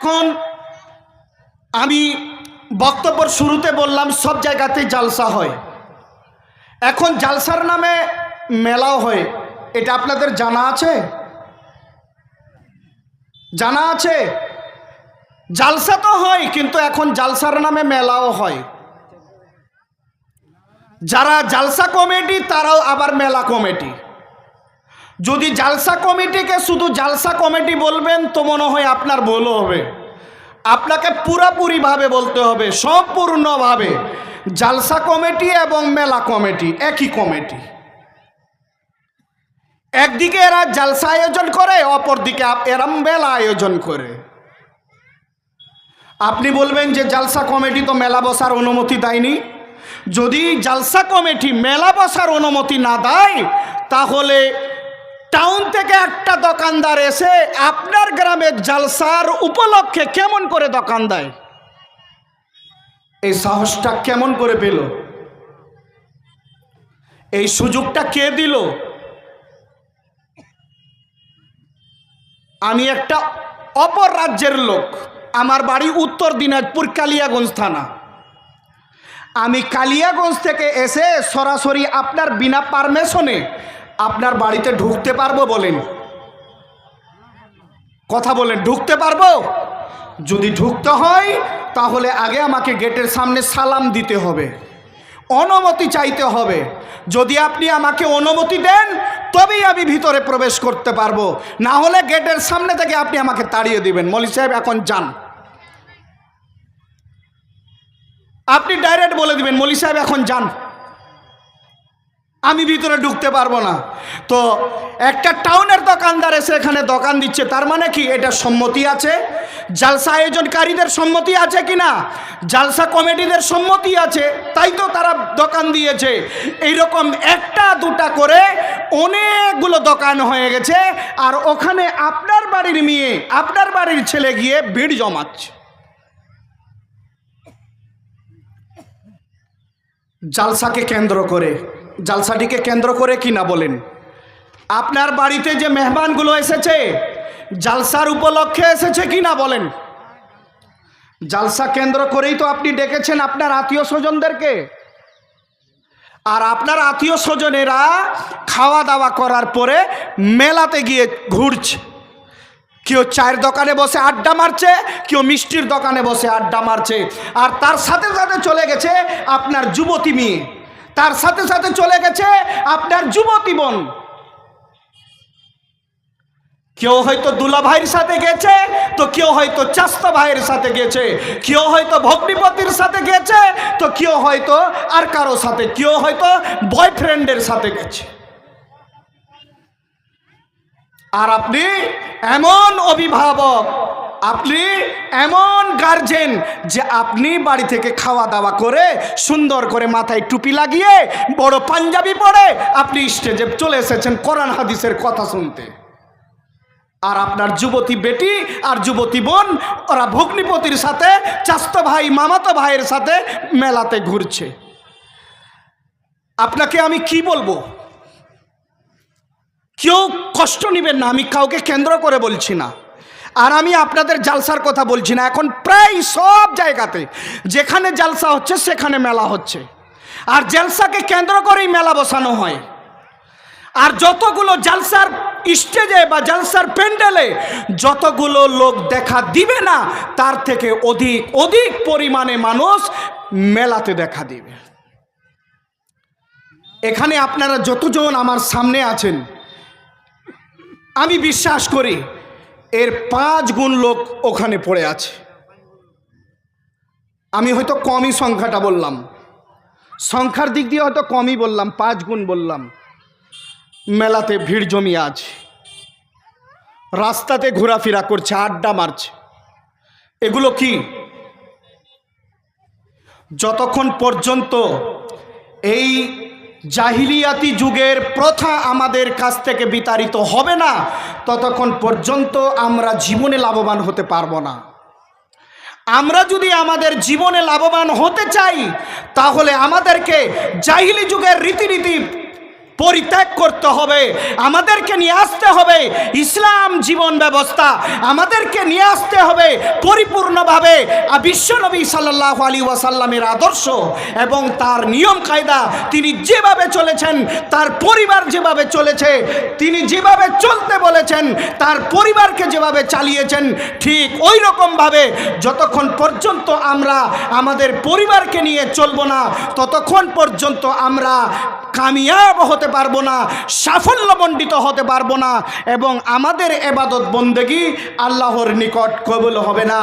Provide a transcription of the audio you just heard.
এখন আমি বক্তব্যর শুরুতে বললাম, সব জায়গাতেই জালসা হয়। এখন জালসার নামে মেলাও হয়। এটা আপনাদের জানা আছে? জানা আছে? জালসা তো হয়, কিন্তু এখন জালসার নামে মেলাও হয়। যারা জালসা কমিটি, তারাও আবার মেলা কমিটি। যদি জালসা কমিটিকে শুধু জালসা কমিটি বলবেন, তো মনে হয় আপনার ভুলও হবে। আপনাকে পুরোপুরিভাবে বলতে হবে, সম্পূর্ণভাবে। জালসা কমিটি এবং মেলা কমিটি, একই কমিটি। একদিকে এরা জালসা আয়োজন করে, অপরদিকে এরা মেলা আয়োজন করে। আপনি বলবেন যে জালসা কমিটি তো মেলা বসার অনুমতি দেয়নি। যদি জালসা কমিটি মেলা বসার অনুমতি না দেয়, তাহলে টাউন থেকে একটা দোকানদার এসে আপনার গ্রামের জালসার উপলক্ষে কেমন করে দোকান দেয়? এই সাহসটা কেমন করে পেল? এই সুযোগটা কে দিল? আমি একটা অপর রাজ্যের লোক। আমার বাড়ি উত্তর দিনাজপুর কালিয়াগঞ্জ থানা। আমি কালিয়াগঞ্জ থেকে এসে সরাসরি আপনার বিনা পারমিশনে আপনার বাড়িতে ঢুকতে পারব বলেন। কথা বলেন, ঢুকতে পারব? যদি ঢুকতে হয়, তাহলে আগে আমাকে গেটের সামনে সালাম দিতে হবে। অনুমতি চাইতে হবে। যদি আপনি আমাকে অনুমতি দেন, তবেই আমি ভিতরে প্রবেশ করতে পারব। না হলে গেটের সামনে থেকে আপনি আমাকে তাড়িয়ে দিবেন। মলি সাহেব, এখন যান। আপনি ডাইরেক্ট বলে দিবেন, মলি সাহেব, এখন যান। আমি ভিতরে ঢুকতে পারব না। তো একটা টাউনের দোকানদার এসে এখানে দোকান দিচ্ছে, তার মানে কি? এটা সম্মতি আছে? জালসা আয়োজনকারীদের সম্মতি আছে কি না? জালসা কমিটিদের সম্মতি আছে, তাই তো তারা দোকান দিয়েছে। এইরকম একটা দুটা করে অনেকগুলো দোকান হয়ে গেছে, আর ওখানে আপনার বাড়ির মেয়ে, আপনার বাড়ির ছেলে গিয়ে ভিড় জমাচ্ছে। জালসাকে কেন্দ্র করে জালসাটিকে কেন্দ্র করে কি না বলেন? আপনার বাড়িতে যে মেহমানগুলো এসেছে, জালসার উপলক্ষে এসেছে কি না বলেন? জালসা কেন্দ্র করেই তো আপনি ডেকেছেন আপনার আত্মীয় স্বজনদেরকে। আর আপনার আত্মীয় স্বজনেরা খাওয়া দাওয়া করার পরে মেলাতে গিয়ে ঘুরছে। কেউ চায়ের দোকানে বসে আড্ডা মারছে, কেউ মিষ্টির দোকানে বসে আড্ডা মারছে। আর তার সাথে সাথে চলে গেছে আপনার যুবতী মেয়ে। তার সাথে সাথে চলে গেছে আপনার যুবতী বোন। কেউ হয়তো দুলা ভাইয়ের সাথে গেছে, তো কেউ হয়তো চাস্তা ভাইয়ের সাথে গেছে, কেউ হয়তো ভগ্নিপতির সাথে গেছে, তো কেউ হয়তো আর কারও সাথে, কেউ হয়তো বয়ফ্রেন্ডের সাথে গেছে। আর আপনি এমন অভিভাবক আপনি এমন গার্জেন যে আপনি বাড়ি থেকে খাওয়া দাওয়া করে সুন্দর করে মাথায় টুপি লাগিয়ে বড় পাঞ্জাবি পরে আপনি স্টেজে চলে এসেছেন কোরআন হাদিসের কথা শুনতে। আর আপনার যুবতী বেটি আর যুবতী বোন, ওরা ভগ্নিপতির সাথে, চাস্ত ভাই, মামাতো ভাইয়ের সাথে মেলাতে ঘুরছে। আপনাকে আমি কি বলব? কেউ কষ্ট নেবেন না, আমি কাউকে কেন্দ্র করে বলছি না। আর আমি আপনাদের জালসার কথা বলছি না। এখন প্রায় সব জায়গাতে যেখানে জালসা হচ্ছে, সেখানে মেলা হচ্ছে। আর জালসাকে কেন্দ্র করেই মেলা বসানো হয়। আর যতগুলো জালসার স্টেজে বা জালসার প্যান্ডেলে যতগুলো লোক দেখা দিবে না, তার থেকে অধিক অধিক পরিমাণে মানুষ মেলাতে দেখা দিবে। এখানে আপনারা যতজন আমার সামনে আছেন, আমি বিশ্বাস করি এর পাঁচ গুণ লোক ওখানে পড়ে আছে। আমি হয়তো কমই সংখ্যাটা বললাম। সংখ্যার দিক দিয়ে হয়তো কমই বললাম, পাঁচ গুণ বললাম। মেলাতে ভিড় জমিয়ে আছে রাস্তাতে ঘোরাফেরা করছে, আড্ডা মারছে। এগুলো কি? যতক্ষণ পর্যন্ত এই জাহিলিয়াতি যুগের প্রথা আমাদের কাছ থেকে বিতাড়িত হবে না, ততক্ষণ পর্যন্ত আমরা জীবনে লাভবান হতে পারব না। আমরা যদি আমাদের জীবনে লাভবান হতে চাই, তাহলে আমাদেরকে জাহিলি যুগের রীতিনীতি পরিত্যাগ করতে হবে। আমাদেরকে নিয়ে আসতে হবে ইসলাম জীবন ব্যবস্থা। আমাদেরকে নিয়ে আসতে হবে পরিপূর্ণভাবে। বিশ্বনবী সাল্লাহ আলী ওয়াসাল্লামের আদর্শ এবং তার নিয়ম কায়দা তিনি যেভাবে চলেছেন, তার পরিবার যেভাবে চলেছে, তিনি যেভাবে চলতে বলেছেন, তার পরিবারকে যেভাবে চালিয়েছেন, ঠিক ওই রকমভাবে যতক্ষণ পর্যন্ত আমরা আমাদের পরিবারকে নিয়ে চলবো না, ততক্ষণ পর্যন্ত আমরা কামিয়াব হতে পারব না, সাফল্যমণ্ডিত হতে পারব না, এবং আমাদের এবাদত বন্দেগি আল্লাহর নিকট কবুল হবে না।